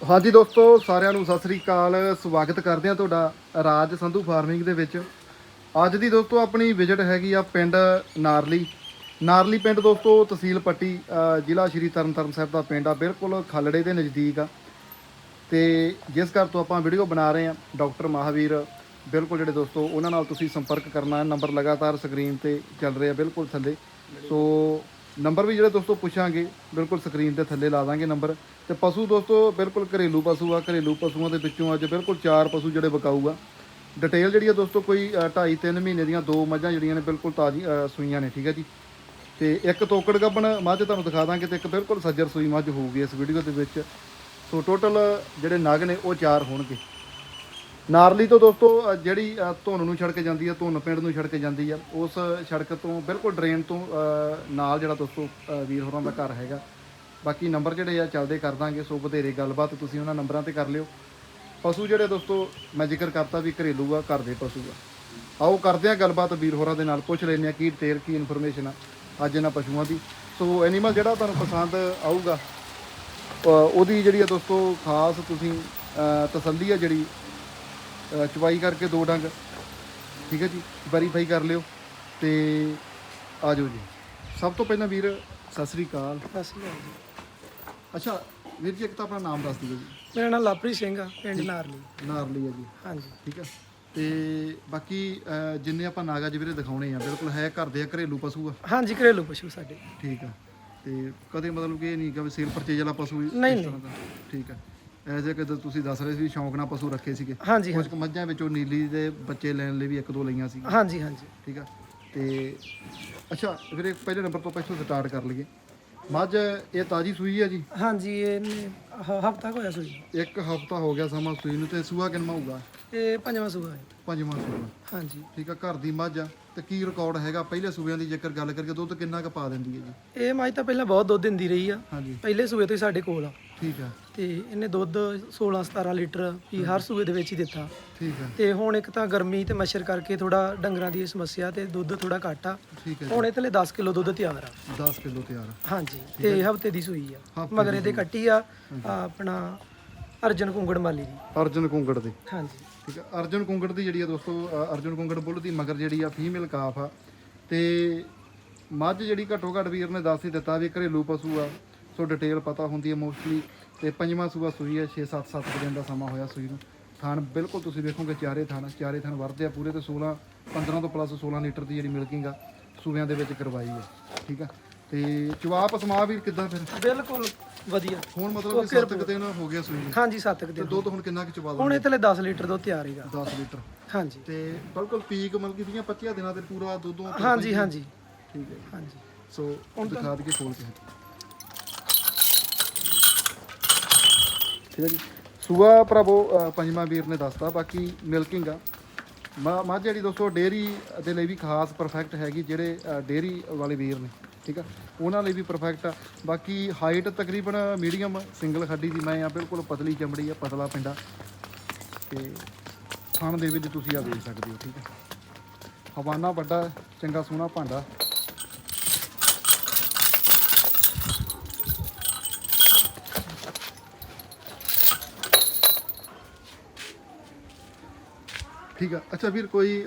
ਹਾਂਜੀ ਦੋਸਤੋ, ਸਾਰਿਆਂ ਨੂੰ ਸਤਿ ਸ੍ਰੀ ਅਕਾਲ। ਸਵਾਗਤ ਕਰਦੇ ਹਾਂ ਤੁਹਾਡਾ ਰਾਜ ਸੰਧੂ ਫਾਰਮਿੰਗ ਦੇ ਵਿੱਚ। ਅੱਜ ਦੀ ਦੋਸਤੋ, ਆਪਣੀ ਵਿਜ਼ਿਟ ਹੈਗੀ ਆ ਪਿੰਡ ਨਾਰਲੀ। ਨਾਰਲੀ ਪਿੰਡ ਦੋਸਤੋ, ਤਹਿਸੀਲ ਪੱਟੀ ਜ਼ਿਲ੍ਹਾ ਸ਼੍ਰੀ ਤਰਨਤਾਰਨ ਸਾਹਿਬ ਦਾ ਪਿੰਡ ਆ, ਬਿਲਕੁਲ ਖਾਲੜੇ ਦੇ ਨਜ਼ਦੀਕ ਆ। ਤੇ ਜਿਸ ਘਰ ਤੋਂ ਆਪਾਂ ਵੀਡੀਓ ਬਣਾ ਰਹੇ ਹਾਂ, ਡਾਕਟਰ ਮਹਾਵੀਰ, ਬਿਲਕੁਲ ਜਿਹੜੇ ਦੋਸਤੋ, ਉਹਨਾਂ ਨਾਲ ਤੁਸੀਂ ਸੰਪਰਕ ਕਰਨਾ ਹੈ। ਨੰਬਰ ਲਗਾਤਾਰ ਸਕਰੀਨ ਤੇ ਚੱਲ ਰਿਹਾ ਬਿਲਕੁਲ ਥੱਲੇ। ਸੋ ਨੰਬਰ ਵੀ ਜਿਹੜੇ ਦੋਸਤੋ ਪੁੱਛਾਂਗੇ, ਬਿਲਕੁਲ ਸਕਰੀਨ 'ਤੇ ਥੱਲੇ ਲਾ ਦਾਂਗੇ ਨੰਬਰ। ਤੇ ਪਸ਼ੂ ਦੋਸਤੋ, ਬਿਲਕੁਲ ਘਰੇਲੂ ਪਸ਼ੂ ਆ, ਘਰੇਲੂ ਪਸ਼ੂਆਂ ਦੇ ਵਿੱਚੋਂ ਅੱਜ ਬਿਲਕੁਲ ਚਾਰ ਪਸ਼ੂ ਜਿਹੜੇ ਵਿਕਾਊ ਆ ਡਿਟੇਲ ਜਿਹੜੀ ਆ ਦੋਸਤੋ, ਕੋਈ 2.5 3 ਮਹੀਨੇ ਦੀਆਂ ਦੋ ਮੱਝਾਂ ਜਿਹੜੀਆਂ ਨੇ ਬਿਲਕੁਲ ਤਾਜ਼ੀ ਸੂਈਆਂ ਨੇ, ਠੀਕ ਹੈ ਜੀ। ਤੇ ਇੱਕ ਤੋਕੜ ਗੱਬਣ ਮੱਝ ਤੁਹਾਨੂੰ ਦਿਖਾ ਦਾਂਗੇ ਤੇ ਇੱਕ ਬਿਲਕੁਲ ਸੱਜਰ ਸੂਈ ਮੱਝ ਹੋਊਗੀ ਇਸ ਵੀਡੀਓ ਦੇ ਵਿੱਚ। ਸੋ ਟੋਟਲ ਜਿਹੜੇ ਨਗ ਨੇ, ਉਹ ਚਾਰ ਹੋਣਗੇ। ਨਾਰਲੀ ਤੋਂ ਦੋਸਤੋ ਅ, ਜਿਹੜੀ ਅ, ਧੁੰਨ ਨੂੰ ਛੜਕ ਜਾਂਦੀ ਆ ਧੁੰਨ ਪਿੰਡ ਨੂੰ ਛੜਕ ਜਾਂਦੀ ਆ ਉਸ ਸੜਕ ਤੋਂ ਬਿਲਕੁਲ ਡਰੇਨ ਤੋਂ ਅ, ਨਾਲ ਜਿਹੜਾ ਦੋਸਤੋ ਅ, ਵੀਰ ਹੋਰਾਂ ਦਾ ਘਰ ਹੈਗਾ। ਬਾਕੀ ਨੰਬਰ ਜਿਹੜੇ ਆ ਚੱਲਦੇ ਕਰ ਦਾਂਗੇ ਸੋ ਵਧੇਰੇ ਗੱਲਬਾਤ ਤੁਸੀਂ ਉਹਨਾਂ ਨੰਬਰਾਂ ਤੇ ਕਰ ਲਿਓ। ਪਸ਼ੂ ਜਿਹੜੇ ਦੋਸਤੋ ਮੈਂ ਜ਼ਿਕਰ ਕਰਤਾ ਵੀ ਘਰੇਲੂ ਆ ਘਰ ਦੇ ਪਸ਼ੂ ਆ। ਆਓ ਕਰਦੇ ਆ ਗੱਲਬਾਤ ਵੀਰ ਹੋਰਾਂ ਦੇ ਨਾਲ ਪੁੱਛ ਲੈਂਦੇ ਆ ਕੀ ਡਿਟੇਲ ਕੀ ਇਨਫੋਰਮੇਸ਼ਨ ਆ ਅੱਜ ਇਹਨਾਂ ਪਸ਼ੂਆਂ ਦੀ। ਸੋ ਐਨੀਮਲ ਜਿਹੜਾ ਤੁਹਾਨੂੰ ਪਸੰਦ ਆਊਗਾ ਅ, ਉਹਦੀ ਜਿਹੜੀ ਆ ਦੋਸਤੋ ਖਾਸ ਤੁਸੀਂ ਅ, ਤਸੱਲੀ ਆ ਜਿਹੜੀ ਅ, ਚਵਾਈ ਕਰਕੇ ਦੋ ਡੰਗ। ਠੀਕ ਹੈ ਜੀ ਵੈਰੀਫਾਈ ਕਰ ਲਿਓ ਤੇ ਆ ਜਾਓ ਜੀ। ਸਭ ਤੋਂ ਪਹਿਲਾਂ ਵੀਰ ਸਤਿ ਸ੍ਰੀ ਅਕਾਲ। ਸਤਿ ਸ਼੍ਰੀ ਅਕਾਲ ਜੀ। ਅੱਛਾ ਵੀਰ ਜੀ ਇੱਕ ਤਾਂ ਆਪਣਾ ਨਾਮ ਦੱਸ ਦਿਓ ਜੀ। ਮੇਰਾ ਨਾਮ ਲਾਪਰੀ ਸਿੰਘ ਆ ਪਿੰਡ ਨਾਰਲੀ। ਨਾਰਲੀ ਹੈ ਜੀ। ਹਾਂਜੀ। ਠੀਕ ਹੈ। ਤੇ ਬਾਕੀ ਅ, ਜਿੰਨੇ ਆਪਾਂ ਨਾਗਾ ਜੀ ਵੀਰੇ ਦਿਖਾਉਣੇ ਆ ਬਿਲਕੁਲ ਹੈ ਘਰ ਦੇ ਆ, ਘਰੇਲੂ ਪਸ਼ੂ ਆ? ਹਾਂਜੀ ਘਰੇਲੂ ਪਸ਼ੂ ਸਾਡੇ। ਠੀਕ ਆ। ਤੇ ਕਦੇ ਮਤਲਬ ਕਿ ਇਹ ਨਹੀਂ ਕਿ ਸੇਲ ਪਰਚੇਜ ਵਾਲਾ ਪਸ਼ੂ ਨਹੀਂ, ਇਸ ਤਰ੍ਹਾਂ ਦਾ। ਠੀਕ ਆ। ਐਸੇ ਕਿ ਤੁਸੀਂ ਦੱਸ ਰਹੇ ਸੀ ਸ਼ੌਂਕ ਨਾਲ ਪਸ਼ੂ ਰੱਖੇ ਸੀਗੇ। ਹਾਂਜੀ ਕੁਝ ਕੁ ਮੱਝਾਂ ਵਿੱਚੋਂ ਨੀਲੀ ਦੇ ਬੱਚੇ ਲੈਣ ਲਈ ਵੀ ਇੱਕ ਦੋ ਲਈਆਂ ਸੀ। ਹਾਂਜੀ ਹਾਂਜੀ। ਠੀਕ ਆ? ਤੇ ਅੱਛਾ ਵੀਰੇ ਪਹਿਲੇ ਨੰਬਰ ਤੋਂ ਪਹਿਲਾਂ ਸਟਾਰਟ ਕਰ ਲਈਏ। ਮੱਝ ਇਹ ਤਾਜੀ ਸੂਈ ਆ ਜੀ? ਹਾਂਜੀ ਇਹਨੇ ਹਫਤਾ ਹੋਇਆ ਸੂਈ ਇੱਕ ਹਫਤਾ ਹੋ ਗਿਆ ਸਮਾਂ ਸੂਈ ਨੂੰ ਤੇ ਸੂਆ ਕਿੰਨਾ ਹੋਊਗਾ? ਇਹ ਪੰਜਵਾਂ ਸੂਆ ਹੈ। ਪੰਜਵਾਂ ਸੂਆ। ਹਾਂਜੀ। ਠੀਕ ਆ ਘਰ ਦੀ ਮੱਝ ਆ। ਤੇ ਕੀ ਰਿਕਾਰਡ ਹੈਗਾ ਪਹਿਲੇ ਸੂਬਿਆਂ ਦੀ ਜੇਕਰ ਗੱਲ ਕਰੀਏ ਦੁੱਧ ਕਿੰਨਾ ਕੁ ਪਾ ਦਿੰਦੀ ਹੈ ਜੀ? ਇਹ ਮੱਝ ਤਾਂ ਪਹਿਲਾਂ ਬਹੁਤ ਦੁੱਧ ਦਿੰਦੀ ਰਹੀ ਆ। ਹਾਂਜੀ। ਪਹਿਲੇ ਸੂਏ ਤੋਂ ਹੀ ਸਾਡੇ ਕੋਲ ਆ। ਠੀਕ ਆ। ਤੇ ਇਹਨੇ ਦੁੱਧ 16 17 ਲੀਟਰ ਵੀ ਹਰ ਸੂਏ ਦੇ ਵਿੱਚ ਹੀ ਦਿੱਤਾ। ਠੀਕ ਆ। ਤੇ ਹੁਣ ਇੱਕ ਤਾਂ ਗਰਮੀ ਤੇ ਮੱਛਰ ਕਰਕੇ ਥੋੜਾ ਡੰਗਰਾਂ ਦੀ ਸਮੱਸਿਆ ਤੇ ਦੁੱਧ ਥੋੜਾ ਘੱਟ ਆ। ਠੀਕ ਹੁਣ ਇਹ ਥਲੇ 10 ਕਿਲੋ ਦੁੱਧ ਤਿਆਰ ਆ। 10 ਕਿਲੋ ਤਿਆਰ ਆ। ਹਾਂਜੀ ਤੇ ਹਫ਼ਤੇ ਦੀ ਸੂਈ ਆ। ਮਗਰ ਇਹਦੇ ਕੱਟੀ ਆ ਆਪਣਾ ਅਰਜਨ ਕੁੰਗੜ ਮਾਲੀ ਦੀ। ਅਰਜਨ ਕੁੰਗੜ ਦੀ। ਹਾਂਜੀ। ਠੀਕ ਆ ਅਰਜਨ ਕੁੰਗੜ ਦੀ ਜਿਹੜੀ ਆ ਦੋਸਤੋ ਅਰਜਨ ਕੁੰਗੜ ਬੁੱਲ ਦੀ ਮਗਰ ਜਿਹੜੀ ਆ ਫੀਮੇਲ ਕਾਫ ਆ। ਤੇ ਮੱਝ ਜਿਹੜੀ ਘੱਟੋ ਘੱਟ ਵੀਰ ਨੇ ਦੱਸ ਹੀ ਦਿੱਤਾ ਵੀ ਘਰੇਲੂ ਪਸ਼ੂ ਆ। ਸੋ ਡਿਟੇਲ ਪਤਾ ਹੁੰਦੀ ਹੈ ਮੋਸਟਲੀ ਤੇ ਪੰਜਵਾਂ ਸੂਆ ਸੂਈ ਹੈ 6 7 7 ਦਿਨ ਦਾ ਸਮਾਂ ਹੋਇਆ ਸੂਈ ਨੂੰ। ਥਣ ਬਿਲਕੁਲ ਤੁਸੀਂ ਵੇਖੋਗੇ ਚਾਰੇ ਥਣ ਚਾਰੇ ਥਣ ਵਰਦੇ ਆ ਪੂਰੇ ਤੇ 16 15 ਤੋਂ ਪਲੱਸ 16 ਲੀਟਰ ਦੀ ਜਿਹੜੀ ਮਿਲਕਿੰਗ ਆ ਸੂਬਿਆਂ ਦੇ ਵਿੱਚ ਕਰਵਾਈ ਹੈ ਠੀਕ ਆ? ਤੇ ਜਵਾਬ ਸਮਾ ਵੀ ਕਿੱਦਾਂ ਫਿਰ? ਬਿਲਕੁਲ ਵਧੀਆ। ਹੁਣ ਮਤਲਬ ਕਿ 7 ਦਿਨ ਹੋ ਗਿਆ ਸੂਈ ਨੂੰ। ਹਾਂਜੀ ਸੱਤ ਕੁ ਤੇ ਦਿਨ ਦੁੱਧ ਹੁਣ ਕਿੰਨਾ ਕੁ ਚਵਾ ਹੁਣ ਇਹ ਥਲੇ 10 ਲੀਟਰ ਦੁੱਧ ਤਿਆਰ ਹੈਗਾ। 10 ਲੀਟਰ। ਹਾਂਜੀ। ਤੇ ਬਿਲਕੁਲ ਪੀਕ ਮਤਲਬ ਕਿ 20 25 ਦਿਨਾਂ ਦੇ ਪੂਰਾ ਦੁੱਧੋਂ ਹਾਂਜੀ ਹਾਂਜੀ। ਠੀਕ ਹੈ। ਹਾਂਜੀ। ਸੋ ਦਿਖਾ ਦਈਏ ਖੋਲ ਕੇ। ਠੀਕ ਹੈ ਜੀ। ਸੂਆ ਭਰਾਵੋ ਪੰਜਵਾਂ ਵੀਰ ਨੇ ਦੱਸਤਾ, ਬਾਕੀ ਮਿਲਕਿੰਗ ਆ। ਮਾ, ਮੱਝ ਜਿਹੜੀ ਦੋਸਤੋ ਡੇਰੀ ਦੇ ਲਈ ਵੀ ਖਾਸ ਪਰਫੈਕਟ ਹੈਗੀ ਜਿਹੜੇ ਡੇਰੀ ਵਾਲੇ ਵੀਰ ਨੇ, ਠੀਕ ਆ? ਉਹਨਾਂ ਲਈ ਵੀ ਪਰਫੈਕਟ ਆ। ਬਾਕੀ ਹਾਈਟ ਤਕਰੀਬਨ ਮੀਡੀਅਮ ਸਿੰਗਲ ਹੱਡੀ ਦੀ ਮੈਂ ਆ, ਬਿਲਕੁਲ ਪਤਲੀ ਚਮੜੀ ਆ, ਪਤਲਾ ਪਿੰਡਾ। ਤੇ ਥਣ ਦੇ ਵਿੱਚ ਤੁਸੀਂ ਆ ਦੇਖ ਸਕਦੇ ਹੋ, ਠੀਕ ਆ? ਹਵਾਨਾ ਵੱਡਾ, ਚੰਗਾ ਸੋਹਣਾ ਭਾਂਡਾ। ਠੀਕ ਆ। ਅੱਛਾ ਵੀਰ ਕੋਈ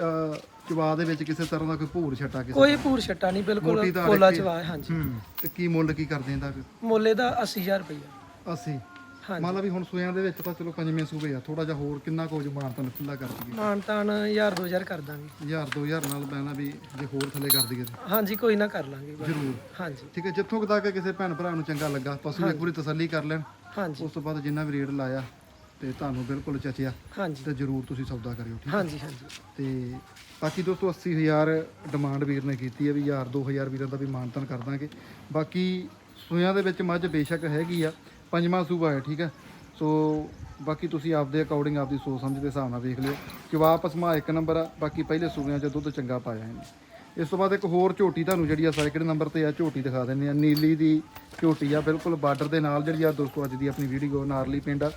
ਚਵਾ ਦੇ ਵਿੱਚ ਕਿਸੇ ਤਰ੍ਹਾਂ ਦਾ ਕੋਈ ਭੂਰ ਛੱਟਾ ਕਿਸੇ ਕੋਈ ਪੂਰ ਛੱਟਾ ਨਹੀਂ ਬਿਲਕੁਲ ਕੋਲਾ ਚਵਾ ਹੈ, ਹਾਂਜੀ। ਹੂੰ ਤੇ ਕੀ ਮੁੱਲ ਕੀ ਕਰਦੇ ਇਹਦਾ? ਫਿਰ ਮੁੱਲੇ ਦਾ 80000 ਰੁਪਇਆ 80 ਹਾਂਜੀ। ਮੰਨ ਲਾ ਵੀ ਹੁਣ ਸੂਆਂ ਦੇ ਵਿੱਚ ਤਾਂ ਚਲੋ ਪੰਜਵੇਂ ਸੂਬੇ ਆ ਥੋੜਾ ਜਿਹਾ ਹੋਰ ਕਿੰਨਾ ਕੁ ਜਮਾਨ ਤੁਹਾਨੂੰ ਖੁੱਲਾ ਕਰ ਦਈਏ? ਮਾਨਤਾਨ 1000 2000 ਕਰ ਦਾਂਗੇ। 1000 2000 ਨਾਲ ਪੈਣਾ ਵੀ ਜੇ ਹੋਰ ਥੱਲੇ ਕਰ ਦਈਏ ਹਾਂਜੀ ਕੋਈ ਨਾ ਕਰ ਲਾਂਗੇ। ਜ਼ਰੂਰ। ਹਾਂਜੀ। ਠੀਕ ਹੈ ਜਿੱਥੋਂ ਤੱਕ ਕਿਸੇ ਭੈਣ ਭਰਾ ਨੂੰ ਚੰਗਾ ਲੱਗਾ ਪਸ਼ੂ ਇੱਕ ਵਾਰੀ ਤਸੱਲੀ ਕਰ ਲੈਣ। ਹਾਂਜੀ। ਉਸ ਤੋਂ ਬਾਅਦ ਜਿੰਨਾ ਵੀ ਰੇਟ ਲਾਇਆ ਤੇ ਤੁਹਾਨੂੰ ਬਿਲਕੁਲ ਚਚਿਆ। ਹਾਂਜੀ। ਤੇ ਜ਼ਰੂਰ ਤੁਸੀਂ ਸੌਦਾ ਕਰਿਓ ਠੀਕ ਹਾਂਜੀ ਹਾਂਜੀ। ਤੇ ਬਾਕੀ ਦੋਸਤੋ 80000 ਡਿਮਾਂਡ ਵੀਰ ਨੇ ਕੀਤੀ ਹੈ ਵੀ 1000 2000 ਵੀਰਾਂ ਦਾ ਵੀ ਮਾਨਤਨ ਕਰ ਦਾਂਗੇ। ਬਾਕੀ ਸੂਆਂ ਦੇ ਵਿੱਚ ਮੱਝ ਬੇਸ਼ੱਕ ਹੈਗੀ ਆ ਪੰਜਵਾਂ ਸੂਬਾ ਹੈ ਠੀਕ ਹੈ? ਸੋ ਬਾਕੀ ਤੁਸੀਂ ਆਪਦੇ ਅਕੋਰਡਿੰਗ ਆਪਦੀ ਸੋਚ ਸਮਝ ਦੇ ਹਿਸਾਬ ਨਾਲ ਵੇਖ ਲਿਓ। ਜਵਾਬ ਪਸਮਾ ਇੱਕ ਨੰਬਰ ਆ ਬਾਕੀ ਪਹਿਲੇ ਸੂਬਿਆਂ 'ਚ ਦੁੱਧ ਚੰਗਾ ਪਾਇਆ ਇਹਨੇ। ਇਸ ਤੋਂ ਬਾਅਦ ਇੱਕ ਹੋਰ ਝੋਟੀ ਤੁਹਾਨੂੰ ਜਿਹੜੀ ਆ ਸੈਕਿੰਡ ਨੰਬਰ ਤੇ ਆ ਝੋਟੀ ਦਿਖਾ ਦਿੰਦੇ ਆ। ਨੀਲੀ ਦੀ ਝੋਟੀ ਆ ਬਿਲਕੁਲ ਬਾਰਡਰ ਦੇ ਨਾਲ ਜਿਹੜੀ ਆ ਦੋਸਤੋ ਅੱਜ ਦੀ ਆਪਣੀ ਵੀਡੀਓ ਨਾਰਲੀ ਪਿੰਡ ਆ।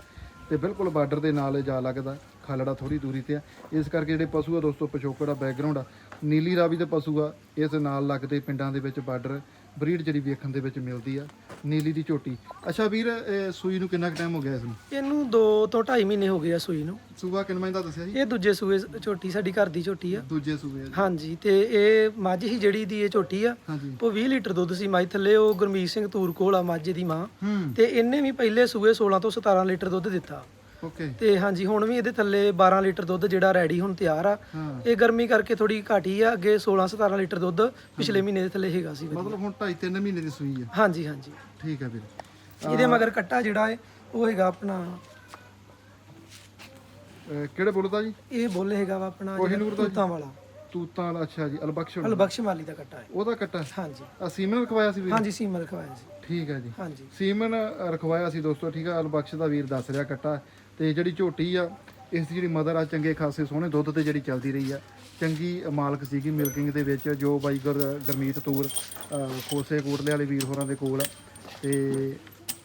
ਤੇ ਬਿਲਕੁਲ ਬਾਰਡਰ ਦੇ ਨਾਲ ਇਹ ਜਾ ਲੱਗਦਾ ਖਾਲੜਾ ਥੋੜੀ ਦੂਰੀ ਤੇ ਆ। ਇਸ ਕਰਕੇ ਜਿਹੜੇ ਪਸ਼ੂ ਆ ਦੋਸਤੋ ਪਿਛੋਕੜ ਆ ਬੈਕਗ੍ਰਾਉਂਡ ਆ। ਨੀਲੀ ਰਾਵੀ ਦੇ ਪਸ਼ੂ ਆ, ਇਸ ਨਾਲ ਲੱਗਦੇ ਪਿੰਡਾਂ ਦੇ ਵਿੱਚ ਬਾਰਡਰ ਬਰੀਡ ਜਿਹੜੀ ਵੇਖਣ ਦੇ ਵਿੱਚ ਮਿਲਦੀ ਆ ਨੀਲੀ ਦੀ ਝੋਟੀ। ਅੱਛਾ ਵੀਰ ਇਹ ਸੂਈ ਨੂੰ ਕਿੰਨਾ ਟਾਈਮ ਹੋ ਗਿਆ ਇਸ ਨੂੰ? ਇਹਨੂੰ 2 ਤੋਂ 2.5 ਮਹੀਨੇ ਹੋ ਗਏ ਆ ਸੂਈ ਨੂੰ। ਸੂਆ ਕਿੰਨਾ ਦਾ ਦੱਸਿਆ ਜੀ? ਇਹ ਦੂਜੇ ਸੂਏ ਝੋਟੀ ਸਾਡੀ ਘਰ ਦੀ ਝੋਟੀ ਆ। ਦੂਜੇ ਸੂਏ ਆ ਜੀ। ਹਾਂਜੀ ਤੇ ਇਹ ਮੱਝ ਹੀ ਜਿਹੜੀ ਦੀ ਇਹ ਝੋਟੀ ਆ ਹਾਂਜੀ। ਉਹ 20 ਲੀਟਰ ਦੁੱਧ ਸੀ ਮੱਝ ਥੱਲੇ ਉਹ ਗੁਰਮੀਤ ਸਿੰਘ ਤੂਰ ਕੋਲ ਆ ਮੱਝ ਦੀ ਮਾਂ। ਹੂੰ। ਤੇ ਇਹਨੇ ਵੀ ਪਹਿਲੇ ਸੂਏ 16 ਤੋਂ 17 ਲੀਟਰ ਦੁੱਧ ਦਿੱਤਾ। ਓਕੇ ਤੇ ਹਾਂਜੀ ਹੁਣ ਵੀ ਇਹਦੇ ਥੱਲੇ 12 ਲੀਟਰ ਦੁੱਧ ਜਿਹੜਾ ਰੈਡੀ ਹੁਣ ਤਿਆਰ ਆ। ਹਾਂ। ਇਹ ਗਰਮੀ ਕਰਕੇ ਥੋੜੀ ਘਾਟੀ ਆ ਅੱਗੇ 16 17 ਲੀਟਰ ਦੁੱਧ ਪਿਛਲੇ ਮਹੀਨੇ ਦੇ ਥੱਲੇ ਹੈਗਾ ਸੀ ਮਤਲਬ ਹੁਣ 2.5 3 ਮਹੀਨੇ ਦੀ ਸੂਈ ਆ। ਹਾਂਜੀ ਹਾਂਜੀ। ਠੀਕ ਆ ਵੀਰ ਇਹਦੇ ਮਗਰ ਕੱਟਾ ਜਿਹੜਾ ਹੈ ਉਹ ਹੈਗਾ ਆਪਣਾ। ਅਹ ਕਿਹੜੇ ਬੋਲਦਾ ਜੀ? ਇਹ ਬੋਲੇ ਹੈਗਾ ਵਾ ਆਪਣਾ? ਤੂਤਾਂ ਵਾਲਾ। ਤੂਤਾਂ ਵਾਲਾ ਅੱਛਾ ਜੀ ਅਲਬਖਸ਼ ਅਲਬਖਸ਼ ਮਾਲੀ ਦਾ ਕੱਟਾ ਹੈ ਉਹਦਾ ਕੱਟਾ ਹਾਂਜੀ। ਆ ਸੀਮਨ ਰਖਵਾਇਆ ਸੀ ਵੀਰ? ਹਾਂਜੀ ਸੀਮਾ ਰਖਵਾਇਆ ਸੀ। ਠੀਕ ਹੈ ਜੀ। ਹਾਂਜੀ। ਸੀਮਨ ਰਖਵਾਇਆ ਸੀ ਦੋਸਤੋ ਠੀਕ ਆ ਅਲਬਖਸ਼ ਦਾ ਵੀਰ ਦੱਸ ਰਿਹਾ ਕੱਟਾ। ਤੇ ਜਿਹੜੀ ਝੋਟੀ ਆ, ਇਸ ਦੀ ਜਿਹੜੀ ਮਦਰ ਆ, ਚੰਗੇ ਖਾਸੇ ਸੋਹਣੇ ਦੁੱਧ ਤੇ ਜਿਹੜੀ ਚੱਲਦੀ ਰਹੀ ਆ। ਚੰਗੀ ਮਾਲਕ ਸੀਗੀ ਮਿਲਕਿੰਗ ਦੇ ਵਿੱਚ, ਜੋ ਬਾਈ ਗੁਰ- ਗੁਰਮੀਤ ਤੂਰ, ਅਹ ਖੋਸੇ ਕੋਟਲੇ ਵਾਲੇ ਵੀਰ ਹੋਰਾਂ ਦੇ ਕੋਲ ਆ। ਤੇ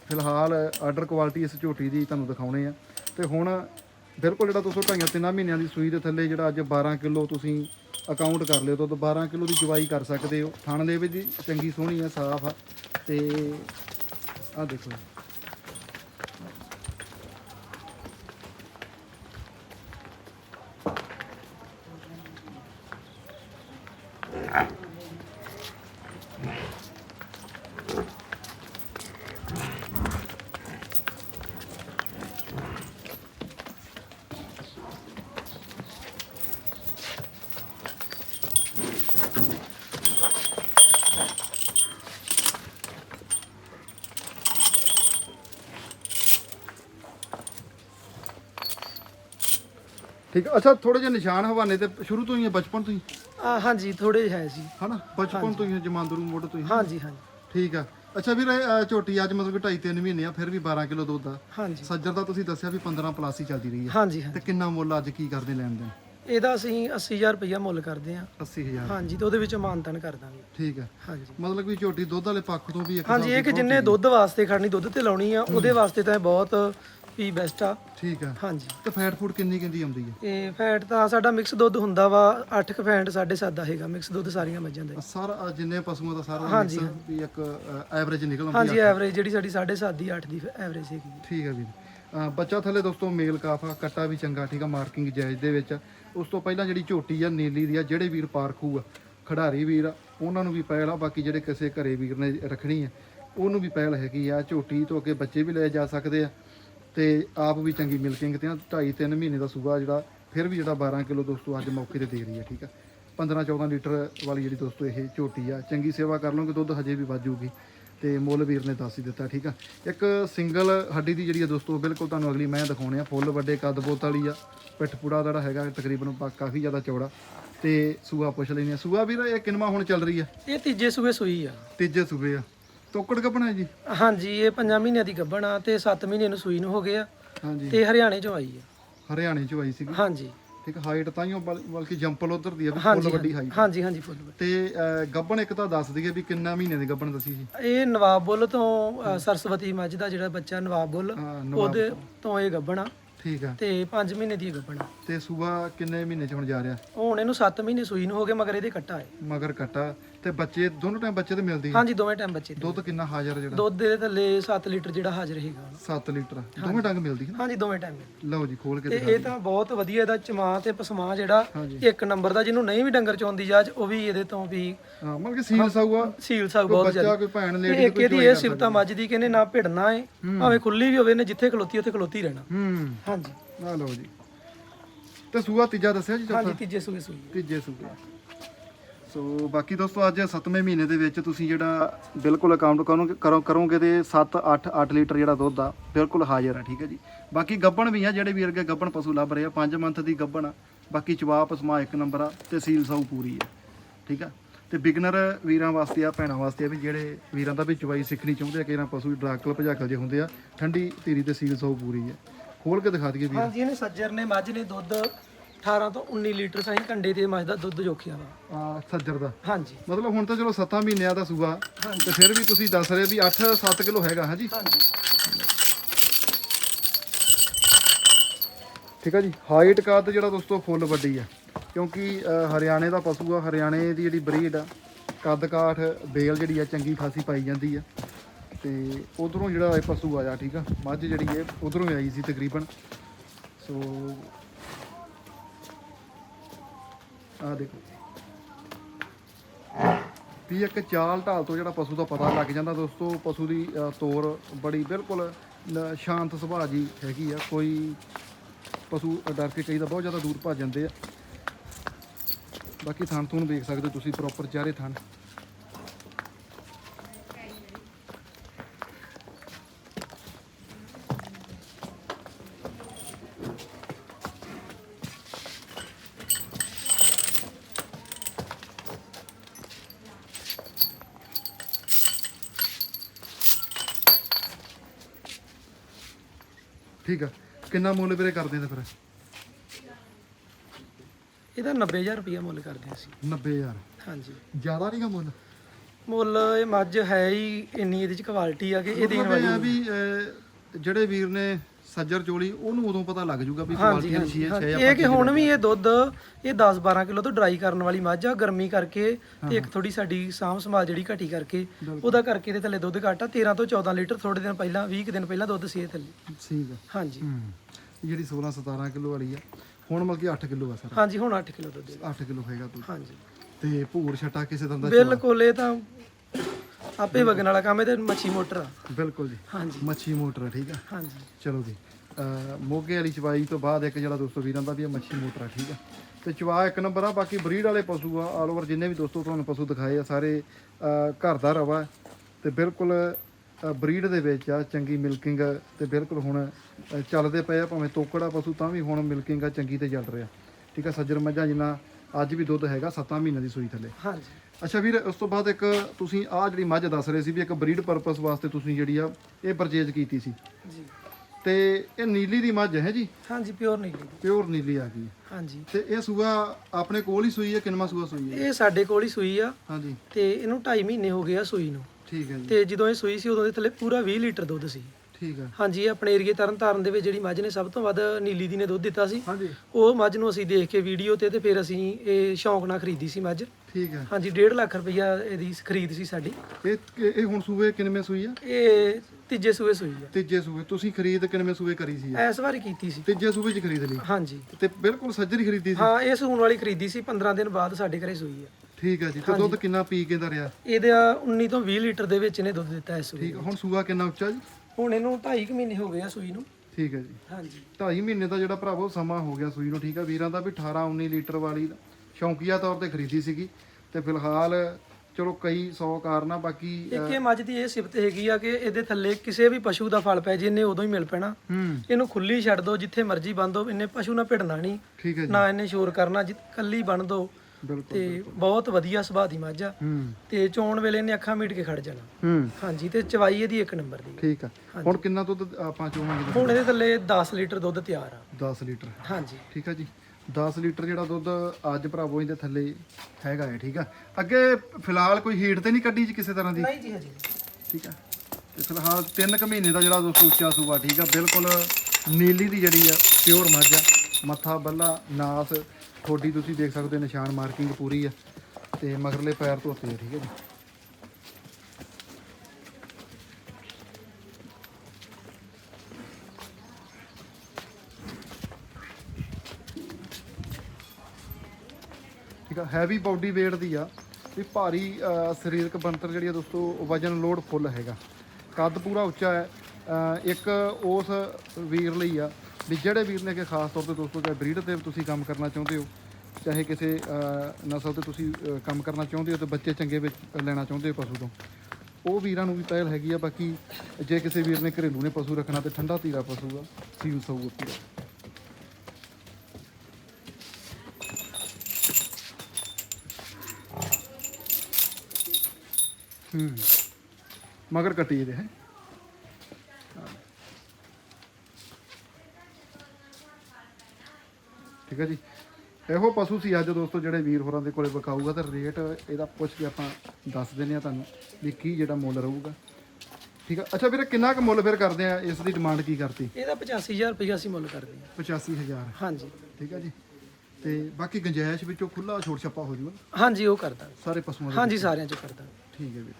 ਫਿਲਹਾਲ ਆਰਡਰ ਕੁਆਲਿਟੀ ਇਸ ਝੋਟੀ ਦੀ ਤੁਹਾਨੂੰ ਦਿਖਾਉਣੇ ਆ। ਤੇ ਹੁਣ ਬਿਲਕੁਲ ਜਿਹੜਾ ਤੁਸੀਂ ਢਾਈਆਂ ਤਿੰਨਾਂ ਮਹੀਨਿਆਂ ਦੀ ਸੂਈ ਦੇ ਥੱਲੇ ਜਿਹੜਾ ਅੱਜ 12 ਕਿਲੋ ਤੁਸੀਂ ਅਕਾਊਂਟ ਕਰ ਲਿਓ ਦੁੱਧ 12 ਕਿਲੋ ਦੀ ਚਵਾਈ ਕਰ ਸਕਦੇ ਹੋ। ਥਣ ਦੇ ਵਿੱਚ ਚੰਗੀ ਸੋਹਣੀ ਆ, ਸਾਫ਼ ਆ। ਤੇ ਆ ਦੇਖੋ ਠੀਕ। ਅੱਛਾ ਥੋੜੇ ਜਿਹੇ ਨਿਸ਼ਾਨ ਹਵਾਨੇ ਤੇ ਸ਼ੁਰੂ ਤੋਂ ਹੀ ਬਚਪਨ ਤੋਂ ਹੀ? ਆ ਹਾਂਜੀ ਥੋੜੇ ਹੈ ਸੀ ਹਨਾ? ਬਚਪਨ ਤੋਂ ਹੀ ਜਮਾਂਦਰੂ ਮੁੱਢ ਤੋਂ ਹੀ ਹਾਂਜੀ ਹਾਂਜੀ। ਠੀਕ ਆ ਅੱਛਾ ਵੀਰ ਇਹ, ਝੋਟੀ ਅੱਜ ਮਤਲਬ ਕਿ 2.5 3 ਮਹੀਨੇ ਆ ਫਿਰ ਵੀ 12 ਕਿਲੋ ਦੁੱਧ ਆ। ਹਾਂਜੀ। ਸੱਜਰ ਦਾ ਤੁਸੀਂ ਦੱਸਿਆ ਵੀ 15 ਪਲੱਸ ਹੀ ਚੱਲਦੀ ਰਹੀ ਆ ਹਾਂਜੀ ਤੇ ਹਾਂਜੀ ਕਿੰਨਾ ਮੁੱਲ ਅੱਜ ਕੀ ਕਰਦੇ ਲੈਣ ਦੇ ਇਹਦਾ ਅਸੀਂ 80000 ਰੁਪਇਆ ਮੁੱਲ ਕਰਦੇ ਆ 80000 ਹਾਂਜੀ ਤੇ ਉਹਦੇ ਵਿੱਚੋਂ ਮਾਨਤਨ ਕਰ ਦਾਂਗੇ। ਠੀਕ ਆ ਹਾਂਜੀ। ਮਤਲਬ ਕਿ ਝੋਟੀ ਦੁੱਧ ਵਾਲੇ ਪੱਖ ਤੋਂ ਵੀ ਇੱਕ ਹਾਂਜੀ ਇਹ ਕਿ ਜਿੰਨੇ ਦੁੱਧ ਵਾਸਤੇ ਖੜਨੀ ਦੁੱਧ ਤੇ ਲਾਉਣੀ ਆ ਉਹਦੇ ਵਾਸਤੇ ਤਾਂ ਇਹ ਬਹੁਤ ਵੀ ਬੈਸਟ ਆ। ਠੀਕ ਆ। ਹਾਂਜੀ। ਤੇ ਫੈਟ ਫੂਡ ਕਿੰਨੀ ਕਿੰਦੀ ਆਉਂਦੀ ਹੈ ਇਹ ਫੈਟ ਤਾਂ ਸਾਡਾ ਮਿਕਸ ਦੁੱਧ ਹੁੰਦਾ ਵਾ 8 ਕ ਫੈਟ ਸਾਡੇ ਸਾਦਾ ਹੈਗਾ ਮਿਕਸ ਦੁੱਧ ਸਾਰੀਆਂ ਮੱਝਾਂ ਦਾ। ਸਾਰਾ ਜਿੰਨੇ ਪਸ਼ੂਆਂ ਦਾ ਸਾਰਾ ਹਾਂਜੀ, mix ਵੀ ਇੱਕ ਐਵਰੇਜ ਨਿਕਲ ਆਉਂਦੀ ਹਾਂਜੀ ਐਵਰੇਜ ਜਿਹੜੀ ਸਾਡੀ 7.5 ਦੀ 8 ਦੀ ਐਵਰੇਜ ਹੈਗੀ ਠੀਕ ਹੈ ਵੀਰ। ਬੱਚਾ ਥੱਲੇ ਦੋਸਤੋ ਮੇਲ ਕਾਫਾ ਕੱਟਾ ਵੀ ਚੰਗਾ ਠੀਕ ਆ ਮਾਰਕਿੰਗ ਜਾਇਜ਼ ਦੇ ਵਿੱਚ। ਉਸ ਤੋਂ ਪਹਿਲਾਂ ਜਿਹੜੀ ਝੋਟੀ ਆ ਨੀਲੀ ਦੀ ਆ ਜਿਹੜੇ ਵੀਰ ਪਾਰਖੂ ਆ ਖਿਡਾਰੀ ਵੀਰ ਆ ਉਹਨਾਂ ਨੂੰ ਵੀ ਪਹਿਲ ਆ ਬਾਕੀ ਜਿਹੜੇ ਕਿਸੇ ਘਰੇ ਵੀਰ ਨੇ ਰੱਖਣੀ ਆ ਉਹਨੂੰ ਵੀ ਪਹਿਲ ਹੈਗੀ ਆ। ਝੋਟੀ ਤੋਂ ਅੱਗੇ ਬੱਚੇ ਵੀ ਲਏ ਜਾ ਸਕਦੇ ਆ। ਤੇ ਆਪ ਵੀ ਚੰਗੀ ਮਿਲਕਿੰਗ ਤੇ 2.5 3 ਮਹੀਨੇ ਦਾ ਸੂਆ ਜਿਹੜਾ ਫਿਰ ਵੀ ਜਿਹੜਾ 12 ਕਿਲੋ ਦੋਸਤੋ ਅੱਜ ਮੌਕੇ ਤੇ ਦੇ ਰਹੀ ਆ ਠੀਕ ਆ 15 14 ਲੀਟਰ ਵਾਲੀ ਜਿਹੜੀ ਦੋਸਤੋ ਇਹ ਝੋਟੀ ਆ ਚੰਗੀ ਸੇਵਾ ਕਰ ਲਓਗੇ ਦੁੱਧ ਹਜੇ ਵੀ ਵਾਜੂਗੀ ਤੇ ਮੁੱਲ ਵੀਰ ਨੇ ਦੱਸ ਹੀ ਦਿੱਤਾ ਠੀਕ ਆ। ਇੱਕ ਸਿੰਗਲ ਹੱਡੀ ਦੀ ਜਿਹੜੀ ਆ ਦੋਸਤੋ ਬਿਲਕੁਲ ਤੁਹਾਨੂੰ ਅਗਲੀ ਮੈਂ ਦਿਖਾਉਣੇ ਆ ਫੁੱਲ ਵੱਡੇ ਕੱਦ ਬੋਤ ਵਾਲੀ ਆ ਪਿੱਠ ਪੂੜਾ ਜਿਹੜਾ ਹੈਗਾ ਤਕਰੀਬਨ ਕਾਫੀ ਜ਼ਿਆਦਾ ਚੌੜਾ। ਤੇ ਸੂਆ ਪੁੱਛ ਲੈਣੀ ਆ। ਸੂਆ ਵੀਰ ਇਹ ਕਿੰਨਵਾ ਹੁਣ ਚੱਲ ਰਹੀ ਆ? ਇਹ ਤੀਜੇ ਸੂਏ ਸੂਈ ਆ। ਤੀਜੇ ਸੂਬੇ ਆ। ਤੋਕੜ ਕੱਪਣਾ ਜੀ? ਹਾਂਜੀ ਇਹ 5 ਮਹੀਨਿਆਂ ਦੀ ਗੱਭਣ ਆ ਤੇ 7 ਮਹੀਨੇ ਨੂੰ ਸੂਈ ਨੂੰ ਹੋ ਗਏ ਆ ਹਾਂਜੀ। ਤੇ ਹਰਿਆਣੇ ਚੋਂ ਆਈ ਆ। ਹਰਿਆਣੇ ਚੋਂ ਆਈ ਸੀਗੀ? ਹਾਂਜੀ। ਠੀਕ ਹਾਈਟ ਤਾਂ ਹੀ ਬਲਕਿ ਜੰਪਲ ਉਧਰ ਦੀ ਆ ਵੀ ਫੁੱਲ ਵੱਡੀ ਹਾਈਟ ਹਾਂਜੀ ਹਾਂਜੀ ਫੁੱਲ ਤੇ ਅਹ, ਗੱਭਣ ਇੱਕ ਤਾਂ ਦੱਸ ਦਈਏ ਵੀ ਕਿੰਨਾ ਮਹੀਨੇ ਦੀ ਗੱਭਣ ਦੱਸੀ ਸੀ? ਇਹ ਨਵਾਬ ਬੁੱਲ ਤੋਂ ਅ, ਸਰਸਵਤੀ ਮੱਝ ਦਾ ਜਿਹੜਾ ਬੱਚਾ ਨਵਾਬ ਬੁੱਲ ਹਾਂ, ਨਵਾਬ ਉਹਦੇ ਤੋਂ ਇਹ ਗੱਭਣਾ ਠੀਕ ਆ। ਤੇ 5 ਮਹੀਨੇ ਦੀ ਗੱਭਣਾ ਤੇ ਸੂਆ ਕਿੰਨੇ ਮਹੀਨੇ ਚ ਹੁਣ ਜਾ ਰਿਹਾ? ਹੁਣ ਇਹਨੂੰ 7 ਮਹੀਨੇ ਸੂਈ ਨੂੰ ਹੋ ਗਏ ਮਗਰ ਇਹਦੇ ਕੱਟਾ ਹੈ। ਮਗਰ ਕਟਾ। ਤੇ ਬੱਚੇ ਦੋਨੋਂ ਟਾਈਮ ਬੱਚੇ ਤੇ ਮਿਲਦੀ ਆ? ਹਾਂਜੀ ਦੋਵੇਂ ਟਾਈਮ ਬੱਚੇ ਦੇ ਦੁੱਧ ਕਿੰਨਾ ਹਾਜ਼ਰ ਜਿਹੜਾ? ਦੁੱਧ ਦੇ ਥੱਲੇ 7 ਲੀਟਰ ਜਿਹੜਾ ਹਾਜ਼ਰ ਹੈਗਾ। 7 ਲੀਟਰ ਦੋਵੇਂ ਟੰਗ ਮਿਲਦੀ ਹੈ ਹਾਂਜੀ ਦੋਵੇਂ ਟਾਈਮ ਨਾ? ਲਓ ਜੀ ਖੋਲ ਕੇ ਤੇ ਦਿਖਾ ਇਹ ਤਾਂ ਬਹੁਤ ਵਧੀਆ ਇਹਦਾ ਚਮਾ ਤੇ ਪਸਮਾ ਜਿਹੜਾ ਹਾਂਜੀ। ਇੱਕ ਨੰਬਰ ਦਾ ਜਿਹਨੂੰ ਨਹੀਂ ਵੀ ਡੰਗਰ ਚੋਂਦੀ ਜਾਜ ਉਹ ਵੀ ਇਹਦੇ ਤੋਂ ਵੀ ਹਾਂ ਮਤਲਬ ਕਿ ਸੀਲ ਸਾਊਗਾ ਸੀਲ ਸਾਗ ਕੋਈ ਬਹੁਤ ਬੱਚਾ ਜ਼ਿਆਦਾ। ਕੋਈ ਭੈਣ ਲੇਡੀ ਇੱਕ ਇਹਦੀ ਇਹ ਸਿਫਤਾ ਮੱਝ ਦੀ ਕਹਿੰਦੇ ਨਾ ਭਿੜਨਾ ਏ ਭਾਵੇਂ ਖੁੱਲੀ ਵੀ ਹੋਵੇ ਨੇ ਜਿੱਥੇ ਖਲੋਤੀ ਉੱਥੇ ਖਲੋਤੀ ਰਹਿਣਾ। ਹੂੰ। ਹਾਂਜੀ। ਆ ਲਓ ਜੀ। ਤੇ ਸੂਆ ਤੀਜਾ ਦੱਸਿਆ ਜੀ ਚੌਥਾ? ਹਾਂਜੀ ਤੀਜੇ ਸੂਏ ਸੂਈ ਤੀਜੇ ਸੂਆ ਸੋ ਬਾਕੀ ਦੋਸਤੋ ਅੱਜ 7ਵੇਂ ਮਹੀਨੇ ਦੇ ਵਿੱਚ ਤੁਸੀਂ ਜਿਹੜਾ ਬਿਲਕੁਲ ਅਕਾਊਂਟ ਕਰੋਗੇ ਕਰੋ ਕਰੋਗੇ ਤੇ 7 8 8 ਲੀਟਰ ਜਿਹੜਾ ਦੁੱਧ ਆ, ਬਿਲਕੁਲ ਹਾਜ਼ਰ ਆ, ਠੀਕ ਹੈ ਜੀ। ਬਾਕੀ ਗੱਬਣ ਵੀ ਆ ਜਿਹੜੇ ਵੀਰ ਅੱਗੇ ਗੱਬਣ ਪਸ਼ੂ ਲੱਭ ਰਹੇ ਆ 5 ਮੰਥ ਦੀ ਗੱਬਣ ਆ। ਬਾਕੀ ਚਵਾਪ ਪਸਮਾ ਇੱਕ ਨੰਬਰ ਆ ਤੇ ਸੀਲ ਸੌ ਪੂਰੀ ਆ, ਠੀਕ ਆ। ਤੇ ਬਿਗਨਰ ਵੀਰਾਂ ਵਾਸਤੇ ਆ, ਭੈਣਾਂ ਵਾਸਤੇ ਆ ਵੀ ਜਿਹੜੇ ਵੀਰਾਂ ਦਾ ਵੀ ਚਵਾਈ ਸਿੱਖਣੀ ਚਾਹੁੰਦੇ ਆ ਕਿ ਇਹਨਾਂ ਪਸ਼ੂ ਡਰਾਕਲ ਭਜਾਕਲ ਜੇ ਹੁੰਦੇ ਆ, ਠੰਡੀ ਧੀਰੀ ਤੇ ਸੀਲ ਸੌ ਪੂਰੀ ਆ। ਖੋਲ ਕੇ ਦਿਖਾ ਦਈਏ ਵੀਰ। ਹਾਂਜੀ, ਇਹਨੇ ਸੱਜਰ ਨੇ, ਮੱਝ ਨੇ ਦੁੱਧ 18 ਤੋਂ 19 ਲੀਟਰ ਸਾਈ ਕੰਡੇ ਤੇ ਮੱਝ ਦਾ ਦੁੱਧ ਜੋਖਿਆ ਵਾ ਆ ਸੱਜਰ ਦਾ। ਹਾਂਜੀ। ਮਤਲਬ ਹੁਣ ਤਾਂ ਚਲੋ 7 ਮਹੀਨਿਆਂ ਦਾ ਸੂਆ ਤੇ ਫਿਰ ਵੀ ਤੁਸੀਂ ਦੱਸ ਰਹੇ ਵੀ 8 7 ਕਿਲੋ ਹੈਗਾ ਹਾਂਜੀ? ਹਾਂਜੀ। ਠੀਕ ਆ ਜੀ। ਹਾਈਟ ਕੱਦ ਜਿਹੜਾ ਦੋਸਤੋ ਫੁੱਲ ਵੱਡੀ ਆ ਕਿਉਂਕਿ ਅ, ਹਰਿਆਣੇ ਦਾ ਪਸ਼ੂ ਆ ਹਰਿਆਣੇ ਦੀ ਜਿਹੜੀ ਬਰੀਡ ਆ ਕੱਦ ਕਾਠ ਬੇਲ ਜਿਹੜੀ ਆ ਚੰਗੀ ਖਾਸੀ ਪਾਈ ਜਾਂਦੀ ਆ। ਤੇ ਉਧਰੋਂ ਜਿਹੜਾ ਇਹ ਪਸ਼ੂ ਆਇਆ ਠੀਕ ਆ ਮੱਝ ਜਿਹੜੀ ਇਹ ਉਧਰੋਂ ਆਈ ਸੀ ਤਕਰੀਬਨ। ਸੋ ਆ ਦੇਖੋ। ਵੀ ਇੱਕ ਚਾਲ ਢਾਲ ਤੋਂ ਜਿਹੜਾ ਪਸ਼ੂ ਦਾ ਪਤਾ ਲੱਗ ਜਾਂਦਾ ਦੋਸਤੋ ਪਸ਼ੂ ਦੀ ਅ, ਤੋਰ ਬੜੀ ਬਿਲਕੁਲ ਸ਼ਾਂਤ ਸੁਭਾਅ ਜੀ ਹੈਗੀ ਆ। ਕੋਈ ਪਸ਼ੂ ਡਰ ਕੇ ਕਈ ਦਾ ਬਹੁਤ ਜ਼ਿਆਦਾ ਦੂਰ ਭੱਜ ਜਾਂਦੇ ਆ। ਬਾਕੀ ਥਣ ਥੂਣ ਵੇਖ ਸਕਦੇ ਹੋ ਤੁਸੀਂ ਪ੍ਰੋਪਰ ਚਾਰੇ ਥਣ। ਠੀਕ ਆ। ਕਿੰਨਾ ਮੁੱਲ ਵੀਰੇ ਕਰਦੇ ਨੇ ਫਿਰ? ਇਹਦਾ 90000 ਰੁਪਇਆ ਮੁੱਲ ਕਰਦੇ ਅਸੀਂ। 90000 ਹਾਂਜੀ। ਜ਼ਿਆਦਾ ਨਹੀਂਗਾ ਮੁੱਲ? ਮੁੱਲ ਇਹ ਮੱਝ ਹੈ ਹੀ ਇੰਨੀ ਇਹਦੇ ਚ ਕੁਆਲਿਟੀ ਆ ਕਿ ਇਹ ਦੇਣ ਮਤਲਬ ਵਾਲੀ ਇਹ ਆ ਵੀ ਅਹ, ਜਿਹੜੇ ਵੀਰ ਨੇ ਸੱਜਰ ਚੋਲੀ ਉਹਨੂੰ ਉਦੋਂ ਪਤਾ ਲੱਗ ਜੂਗਾ ਵੀ ਹਾਂਜੀ ਕੁਆਲਿਟੀ ਅੱਛੀ ਹਾਂਜੀ ਹੈ ਹਾਂਜੀ। ਛੇ ਇਹ ਕਿ ਹੁਣ ਵੀ ਇਹ ਦੁੱਧ ਇਹ 10 12 ਕਿਲੋ ਤੋਂ ਡਰਾਈ ਕਰਨ ਵਾਲੀ ਮੱਝ ਆ ਗਰਮੀ ਕਰਕੇ ਤੇ ਇੱਕ ਥੋੜੀ ਸਾਡੀ ਸਾਂਭ ਸੰਭਾਲ ਜਿਹੜੀ ਘਟੀ ਕਰਕੇ ਉਹਦਾ ਕਰਕੇ ਇਹਦੇ ਥੱਲੇ ਦੁੱਧ ਘਟਾ 13 ਤੋਂ 14 ਲੀਟਰ ਥੋੜੇ ਦਿਨ ਪਹਿਲਾਂ 20 ਕੁ ਦਿਨ ਪਹਿਲਾਂ ਦੁੱਧ ਸੀ ਇਹ ਥੱਲੇ। ਠੀਕ ਆ। ਹਾਂਜੀ। ਜਿਹੜੀ 16 17 ਕਿਲੋ ਵਾਲੀ ਆ ਹੁਣ ਮਤਲਬ ਕਿ 8 ਕਿਲੋ ਆ ਸਰ। ਹਾਂਜੀ ਹੁਣ 8 ਕਿਲੋ ਦੁੱਧ ਹੈ। 8 ਕਿਲੋ ਹੈਗਾ ਤੂੰ ਹਾਂਜੀ। ਤੇ ਭੂਰ ਛਟਾ ਕਿਸੇ ਤਰ੍ਹਾਂ ਦਾ ਬਿਲਕੁਲ ਇਹ ਤਾਂ ਆਪੇ ਵਗਣ ਵਾਲਾ ਕੰਮ ਇਹ ਤੇ ਮੱਛੀ ਮੋਟਰ ਆ। ਬਿਲਕੁਲ ਜੀ। ਹਾਂਜੀ। ਮੱਛੀ ਮੋਟਰ ਆ, ਠੀਕ ਆ? ਹਾਂਜੀ। ਚਲੋ ਜੀ। ਅਹ ਮੋਗੇ ਵਾਲੀ ਚਵਾਈ ਤੋਂ ਬਾਅਦ ਇੱਕ ਜਿਹੜਾ ਦੋਸਤੋ ਵੀਰਾਂ ਦਾ ਵੀ ਆ ਮੱਛੀ ਮੋਟਰ ਆ ਠੀਕ ਆ? ਤੇ ਚਵਾ ਇੱਕ ਨੰਬਰ ਆ ਬਾਕੀ ਬਰੀਡ ਵਾਲੇ ਪਸ਼ੂ ਆ ਆਲ ਓਵਰ ਜਿੰਨੇ ਵੀ ਦੋਸਤੋ ਤੁਹਾਨੂੰ ਪਸ਼ੂ ਦਿਖਾਏ ਆ ਸਾਰੇ ਅਹ ਘਰ ਦਾ ਰਵਾ। ਹੈ ਤੇ ਬਿਲਕੁਲ ਬਰੀਡ ਦੇ ਵਿੱਚ ਆ ਚੰਗੀ ਮਿਲਕਿੰਗ ਤੇ ਬਿਲਕੁਲ ਹੁਣ ਅਹ ਚੱਲਦੇ ਪਏ ਆ ਭਾਵੇਂ ਤੋਕੜਾ ਪਸ਼ੂ ਤਾਂ ਵੀ ਹੁਣ ਮਿਲਕਿੰਗ ਆ ਚੰਗੀ ਤੇ ਚੱਲ ਰਿਹਾ। ਠੀਕ ਆ ਸੱਜਰ ਮੱਝਾਂ ਜਿੰਨਾ ਅੱਜ ਵੀ ਦੁੱਧ ਹੈਗਾ 7 ਮਹੀਨਿਆਂ ਦੀ ਸੂਈ ਥੱਲੇ। ਹਾਂਜੀ। ਅੱਛਾ ਵੀਰ ਉਸ ਤੋਂ ਬਾਅਦ ਇੱਕ ਤੁਸੀਂ ਆਹ ਜਿਹੜੀ ਮੱਝ ਦੱਸ ਰਹੇ ਸੀ ਵੀ ਇੱਕ ਬਰੀਡ ਪਰਪਸ ਵਾਸਤੇ ਤੁਸੀਂ ਜਿਹੜੀ ਆ ਇਹ ਪਰਚੇਜ ਕੀਤੀ ਸੀ। ਜੀ। ਤੇ ਇਹ ਨੀਲੀ ਦੀ ਮੱਝ ਹੈ ਜੀ? ਹਾਂਜੀ ਪਿਓਰ ਨੀਲੀ ਪਿਓਰ ਨੀਲੀ ਆ ਗਈ। ਹੈ। ਹਾਂਜੀ। ਤੇ ਇਹ ਸੂਆ ਆਪਣੇ ਕੋਲ ਹੀ ਸੂਈ ਹੈ ਕਿੰਨਵਾਂ ਸੂਆ ਸੂਈ ਹੈ? ਇਹ ਸਾਡੇ ਕੋਲ ਹੀ ਸੂਈ ਆ। ਹਾਂਜੀ। ਤੇ ਇਹਨੂੰ 2.5 ਮਹੀਨੇ ਹੋ ਗਏ ਆ ਸੂਈ ਨੂੰ। ਠੀਕ ਹੈ ਜੀ। ਤੇ ਜਦੋਂ ਇਹ ਸੂਈ ਸੀ ਉਦੋਂ ਦੇ ਥੱਲੇ ਪੂਰਾ 20 ਲੀਟਰ ਦੁੱਧ ਸੀ। ਠੀਕ ਹੈ। ਹਾਂਜੀ ਆਪਣੇ ਏਰੀਏ ਤਰਨ ਤਾਰਨ ਦੇ ਵਿੱਚ ਜਿਹੜੀ ਮੱਝ ਨੇ ਸਭ ਤੋਂ ਵੱਧ ਨੀਲੀ ਦੀ ਨੇ ਦੁੱਧ ਦਿੱਤਾ ਸੀ। ਹਾਂਜੀ। ਉਹ ਮੱਝ ਨੂੰ ਅਸੀਂ ਦੇਖ ਕੇ ਵੀਡੀਓ ਤੇ ਤੇ ਫਿਰ ਅਸੀਂ ਇਹ ਸ਼ੌਂਕ ਨਾਲ ਖਰੀਦੀ ਸੀ ਮੱਝ। ਠੀਕ ਹੈ। ਹਾਂਜੀ 1.5 ਲੱਖ ਰੁਪਈਆ ਇਹਦੀ ਖਰੀਦ ਸੀ ਸਾਡੀ। ਇਹ ਇਹ ਹੁਣ ਸੂਏ ਕਿੰਨਵੇਂ ਸੂਈ ਆ? ਇਹ ਤੀਜੇ ਸੂਏ ਸੂਈ ਆ। ਤੀਜੇ ਸੂਏ। ਤੁਸੀਂ ਖਰੀਦ ਕਿੰਨਵੇਂ ਸੂਏ ਕਰੀ ਸੀ? ਇਸ ਵਾਰੀ ਕੀਤੀ ਸੀ। ਤੀਜੇ ਸੂਏ ਚ ਖਰੀਦ ਲਈ? ਹਾਂਜੀ। ਤੇ ਬਿਲਕੁਲ ਸੱਜਰ ਖਰੀਦੀ ਸੀ? ਹਾਂ ਇਹ ਸੂਣ ਵਾਲੀ ਖਰੀਦੀ ਸੀ। 15 ਦਿਨ ਬਾਅਦ ਸਾਡੇ ਘਰੇ ਸੂਈ ਆ। ਠੀਕ ਹੈ ਜੀ। ਤੇ ਦੁੱਧ ਕਿੰਨਾ ਪੀ ਕੇ ਦਾ ਰਿਹਾ? ਇਹਦਾ 19 ਤੋਂ 20 ਲੀਟਰ ਦੇ ਵਿੱਚ ਇਹਨੇ ਦੁੱਧ ਦਿੱਤਾ ਇਸ ਸੂਈ ਠੀਕ ਹੁਣ ਸੂਆ ਕਿੰਨਾ ਉੱਚਾ ਜੀ? ਹੁਣ ਇਹਨੂੰ 2.5 ਮਹੀਨੇ ਹੋ ਗਏ ਆ ਸੂਈ ਨੂੰ। ਠੀਕ ਹੈ ਜੀ। ਹਾਂਜੀ। 2.5 ਮਹੀਨੇ ਦਾ ਜਿਹੜਾ ਭਰਾਵੋ ਸਮਾਂ ਹੋ ਗਿਆ ਸੂਈ ਨੂੰ ਠੀਕ ਆ ਵੀਰਾਂ ਦਾ ਵੀ 18 19 ਲੀਟਰ ਵਾਲੀ ਸ਼ੌਂਕੀਆ ਤੌਰ ਤੇ ਖਰੀਦੀ ਸੀਗੀ। ਤੇ ਫਿਲਹਾਲ ਚਲੋ ਕਈ 100 ਕਾਰਨਾਂ ਬਾਕੀ ਇੱਕ ਇਹ ਮੱਝ ਦੀ ਇਹ ਸਿਫਤ ਹੈਗੀ ਆ ਕਿ ਇਹਦੇ ਥੱਲੇ ਕਿਸੇ ਵੀ ਪਸ਼ੂ ਦਾ ਫਲ ਪੈ ਜੇ ਇਹਨੇ ਉਦੋਂ ਹੀ ਮਿਲ ਪੈਣਾ। ਹੂੰ। ਇਹਨੂੰ ਖੁੱਲੀ ਛੱਡ ਦੋ ਜਿੱਥੇ ਮਰਜ਼ੀ ਬੰਨ ਦੋ ਇਹਨੇ ਪਸ਼ੂ ਨਾਲ ਭਿੜਨਾ ਨਹੀਂ। ਠੀਕ ਹੈ ਜੀ। ਨਾ ਇਹਨੇ ਸ਼ੋਰ ਕਰਨਾ ਕੱਲੀ ਬੰਨ ਦੋ। ਤੇ ਬਹੁਤ ਵਧੀਆ ਸੁਭਾਅ ਦੀ ਮੱਝ ਆ। ਹੂੰ। ਤੇ ਚੋਣ ਵੇਲੇ ਇਹਨੇ ਅੱਖਾਂ ਮੀਟ ਕੇ ਖੜ ਜਾਣਾ। ਹੂੰ। ਹਾਂਜੀ ਤੇ ਚਵਾਈ ਇਹਦੀ ਇੱਕ ਨੰਬਰ ਦੀ ਠੀਕ ਆ। ਹੁਣ ਕਿੰਨਾ ਦੁੱਧ ਆਪਾਂ ਚੋਵਾਂਗੇ ਹੁਣ ਇਹਦੇ ਥੱਲੇ 10 ਲੀਟਰ ਦੁੱਧ ਤਿਆਰ ਆ। 10 ਲੀਟਰ। ਹਾਂਜੀ। ਠੀਕ ਆ ਜੀ। 10 ਲੀਟਰ ਜਿਹੜਾ ਦੁੱਧ ਅੱਜ ਭਰਾਵੋ ਇਹਦੇ ਥੱਲੇ ਹੈਗਾ ਹੈ ਠੀਕ ਆ। ਅੱਗੇ ਫਿਲਹਾਲ ਕੋਈ ਹੀਟ ਤੇ ਨਹੀਂ ਕੱਢੀ ਜੀ ਕਿਸੇ ਤਰ੍ਹਾਂ ਦੀ? ਨਹੀਂ ਜੀ ਹਜੇ ਠੀਕ ਆ। ਤੇ ਫਿਲਹਾਲ 3 ਕੁ ਮਹੀਨੇ ਦਾ ਜਿਹੜਾ ਦੋਸਤੋ ਉੱਚਾ ਸੂਆ ਠੀਕ ਆ। ਬਿਲਕੁਲ ਨੀਲੀ ਦੀ ਜਿਹੜੀ ਆ ਪਿਓਰ ਮੱਝ ਆ। ਮੱਥਾ ਬੱਲਾ ਨਾਸ ਠੋਡੀ ਤੁਸੀਂ ਦੇਖ ਸਕਦੇ ਹੋ, ਨਿਸ਼ਾਨ ਮਾਰਕਿੰਗ ਪੂਰੀ ਆ ਤੇ ਮਗਰਲੇ ਪੈਰ ਧੋਤੇ ਆ, ਠੀਕ ਹੈ ਜੀ। ਠੀਕ ਆ ਹੈਵੀ ਬਾਡੀ weight ਦੀ ਆ, ਵੀ ਭਾਰੀ ਸਰੀਰਕ ਬਣਤਰ ਜਿਹੜੀ ਆ ਦੋਸਤੋ, ਵਜਨ ਲੋਡ ਫੁੱਲ ਹੈਗਾ। ਕੱਦ ਪੂਰਾ ਉੱਚਾ ਹੈ ਇੱਕ ਉਸ ਵੀਰ ਲਈ ਆ ਵੀ ਜਿਹੜੇ ਵੀਰ ਨੇ ਕਿ ਖਾਸ ਤੌਰ ਤੇ ਦੋਸਤੋ, ਚਾਹੇ ਬਰੀਡ ਤੇ ਤੁਸੀਂ ਕੰਮ ਕਰਨਾ ਚਾਹੁੰਦੇ ਹੋ, ਚਾਹੇ ਕਿਸੇ ਨਸਲ ਤੇ ਤੁਸੀਂ ਕੰਮ ਕਰਨਾ ਚਾਹੁੰਦੇ ਹੋ ਤੇ ਬੱਚੇ ਚੰਗੇ ਵਿੱਚ ਲੈਣਾ ਚਾਹੁੰਦੇ ਹੋ ਪਸ਼ੂ ਤੋਂ, ਉਹ ਵੀਰਾਂ ਨੂੰ ਵੀ ਪਹਿਲ ਹੈਗੀ ਆ, ਬਾਕੀ ਜੇ ਕਿਸੇ ਵੀਰ ਨੇ ਘਰੇਲੂ ਨੇ ਪਸ਼ੂ ਰੱਖਣਾ ਤੇ ਠੰਡਾ ਧੀਰਾ ਪਸ਼ੂ ਆ, ਸੀਲ ਸਊ ਉੱਤੇ ਮਗਰ ਕੱਟੀ ਇਹਦੇ, ਹੈ। ਠੀਕ ਹੈ ਜੀ। ਇਹੋ ਪਸ਼ੂ ਸੀ ਅੱਜ ਦੋਸਤੋ ਜਿਹੜੇ ਵੀਰ ਹੋਰਾਂ ਦੇ ਕੋਲੇ ਵਿਕਾਊਗਾ ਤੇ ਰੇਟ ਇਹਦਾ ਪੁੱਛ ਕੇ ਆਪਾਂ ਦੱਸ ਦਿੰਦੇ ਆ ਤੁਹਾਨੂੰ ਵੀ ਕੀ ਜਿਹੜਾ ਮੁੱਲ ਰਹੂਗਾ। ਠੀਕ ਆ। ਅੱਛਾ ਵੀਰੇ ਕਿੰਨਾ ਕੁ ਮੁੱਲ ਫਿਰ ਕਰਦੇ ਆ? ਇਸ ਦੀ ਡਿਮਾਂਡ ਕੀ ਕਰਤੀ? ਇਹਦਾ 85000 ਰੁਪਇਆ ਅਸੀਂ ਮੁੱਲ ਕਰਦੇ ਹਾਂ। 85000 ਹਾਂਜੀ। ਠੀਕ ਹੈ ਜੀ। ਤੇ ਬਾਕੀ ਗੰਜਾਇਸ਼ ਵਿੱਚੋਂ ਖੁੱਲਾ ਛੋਟ ਛੱਪਾ ਹੋ ਜੂਗਾ? ਹਾਂਜੀ ਉਹ ਕਰਦਾ। ਸਾਰੇ ਪਸ਼ੂਆਂ ਦੇ ਹਾਂਜੀ ਸਾਰਿਆਂ ਚ ਕਰਦਾ। ਠੀਕ ਹੈ ਵੀਰ।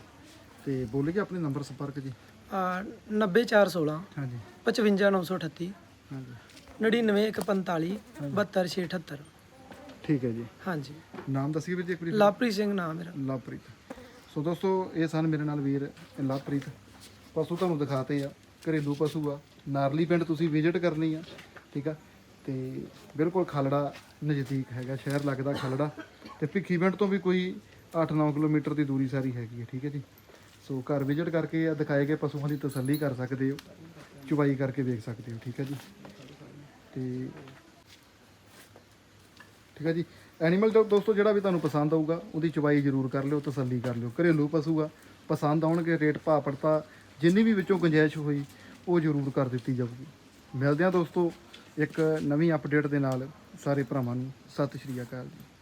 ਤੇ ਬੋਲੇਗੇ ਆਪਣੇ ਨੰਬਰ ਸੰਪਰਕ ਜੀ। ਆ 90416 ਹਾਂਜੀ। 55938 ਹਾਂਜੀ। 99145 72678 ਠੀਕ ਹੈ ਜੀ। ਹਾਂਜੀ। ਨਾਮ ਦੱਸਿਓ ਵੀਰ ਜੀ ਇੱਕ ਵਾਰੀ। ਲਾਪਰੀ ਸਿੰਘ ਨਾਮ ਮੇਰਾ। ਲਵਪ੍ਰੀਤ ਸੋ ਦੋਸਤੋ ਇਹ ਸਨ ਮੇਰੇ ਨਾਲ ਵੀਰ ਲਵਪ੍ਰੀਤ ਪਸ਼ੂ ਤੁਹਾਨੂੰ ਦਿਖਾਤੇ ਆ। ਘਰੇਲੂ ਪਸ਼ੂ ਆ। ਨਾਰਲੀ ਪਿੰਡ ਤੁਸੀਂ ਵਿਜ਼ਿਟ ਕਰਨੀ ਆ। ਠੀਕ ਆ? ਤੇ ਬਿਲਕੁਲ ਖਾਲੜਾ ਨਜ਼ਦੀਕ ਹੈਗਾ। ਸ਼ਹਿਰ ਲੱਗਦਾ ਖਾਲੜਾ। ਤੇ ਭਿੱਖੀ ਪਿੰਡ ਤੋਂ ਵੀ ਕੋਈ 8-9 ਕਿਲੋਮੀਟਰ ਦੀ ਦੂਰੀ ਸਾਰੀ ਹੈਗੀ ਹੈ ਠੀਕ ਹੈ ਜੀ? ਸੋ ਘਰ ਵਿਜ਼ਿਟ ਕਰਕੇ ਆ ਦਿਖਾਏ ਗਏ ਪਸ਼ੂਆਂ ਦੀ ਤਸੱਲੀ ਕਰ ਸਕਦੇ ਹੋ। ਚੁਬਾਈ ਕਰਕੇ ਵੇਖ ਸਕਦੇ ਹੋ। ਠੀਕ ਹੈ ਜੀ? ਤੇ ਠੀਕ ਹੈ ਜੀ। ਐਨੀਮਲ ਦੋਸਤੋ, ਜਿਹੜਾ ਵੀ ਤੁਹਾਨੂੰ ਪਸੰਦ ਆਊਗਾ, ਉਹਦੀ ਚਵਾਈ ਜ਼ਰੂਰ ਕਰ ਲਿਓ, ਤਸੱਲੀ ਕਰ ਲਿਓ। ਘਰੇਲੂ ਪਸ਼ੂ ਆ, ਪਸੰਦ ਆਉਣਗੇ, ਰੇਟ ਭਾਅ ਪੜਤਾ ਜਿੰਨੀ ਵੀ ਵਿੱਚੋਂ ਗੁੰਜਾਇਸ਼ ਹੋਈ, ਉਹ ਜ਼ਰੂਰ ਕਰ ਦਿੱਤੀ ਜਾਊਗੀ। ਮਿਲਦੇ ਹਾਂ ਦੋਸਤੋ, ਇੱਕ ਨਵੀਂ ਅਪਡੇਟ ਦੇ ਨਾਲ ਸਾਰੇ ਭਰਾਵਾਂ ਨੂੰ। ਸਤਿ ਸ਼੍ਰੀ ਅਕਾਲ ਜੀ।